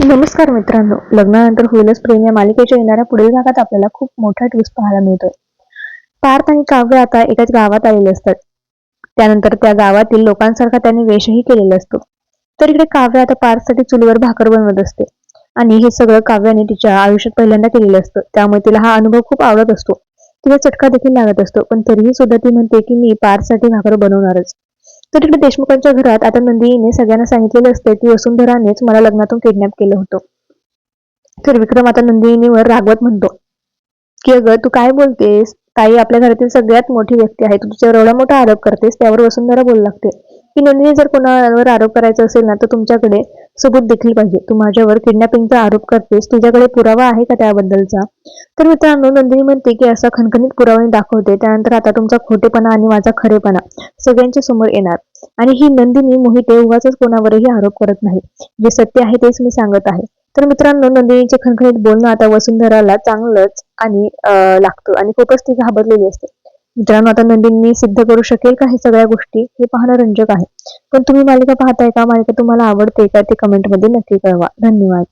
नमस्कार मित्रांनो. लग्नानंतर होईलच प्रेम या मालिकेच्या येणाऱ्या पुढील भागात आपल्याला खूप मोठा ट्विस्ट पाहायला मिळतोय. पार्थ आणि काव्य आता एकाच गावात आलेले असतात. त्यानंतर त्या गावातील लोकांसारखा त्यांनी वेशही केलेला असतो. तर इकडे काव्य आता पार्थसाठी चुलीवर भाकर बनवत असते. आणि हे सगळं काव्याने तिच्या आयुष्यात पहिल्यांदा केलेलं असतं. त्यामुळे तिला हा अनुभव खूप आवडत असतो. तिला चटका देखील लागत असतो. पण तरीही सुद्धा ती म्हणते की मी पार्थसाठी भाकर बनवणारच. तर इकडे देशमुखांच्या घरात आता नंदिनीने सगळ्यांना सांगितलेलं असते की वसुंधरानेच मला लग्नातून किडनॅप केलं होतं. तर विक्रम आता नंदिनीवर रागवत म्हणतो की अगं तू काय बोलतेस? ताई आपल्या घरातील सगळ्यात मोठी व्यक्ती आहे. तू तिच्यावर एवढा मोठा आरोप करतेस त्यावर वसुंधरा बोलू लागते. की नंदिनी जर कोणावर आरोप करायचा असेल ना तर तुमच्याकडे सबूत देखील पाहिजे. तू माझ्यावर किडनॅपिंगचा आरोप करतेस. तुझ्याकडे पुरावा आहे का त्याबद्दलचा? तर मित्रांनो नंदिनी म्हणते की असा खणखणीत पुरावा दाखवते. त्यानंतर आता तुमचा खोटेपणा आणि माझा खरेपणा सगळ्यांच्या समोर येणार. आणि ही नंदिनी मोहिते उगाच कोणावरही आरोप करत नाही. जे सत्य आहे तेच मी सांगत आहे. तर मित्रांनो नंदिनीचे खणखणीत बोलणं आता वसुंधराला चांगलंच आणि लागतं. आणि खूपच ती घाबरलेली असते. मित्रांनो आता नंदिनी सिद्ध करू शकेल का? हे सगळ्या गोष्टी हे पाहणं रंजक आहे. पण तुम्ही मालिका पाहताय का? मालिका तुम्हाला आवडते का? ते कमेंटमध्ये नक्की कळवा. धन्यवाद.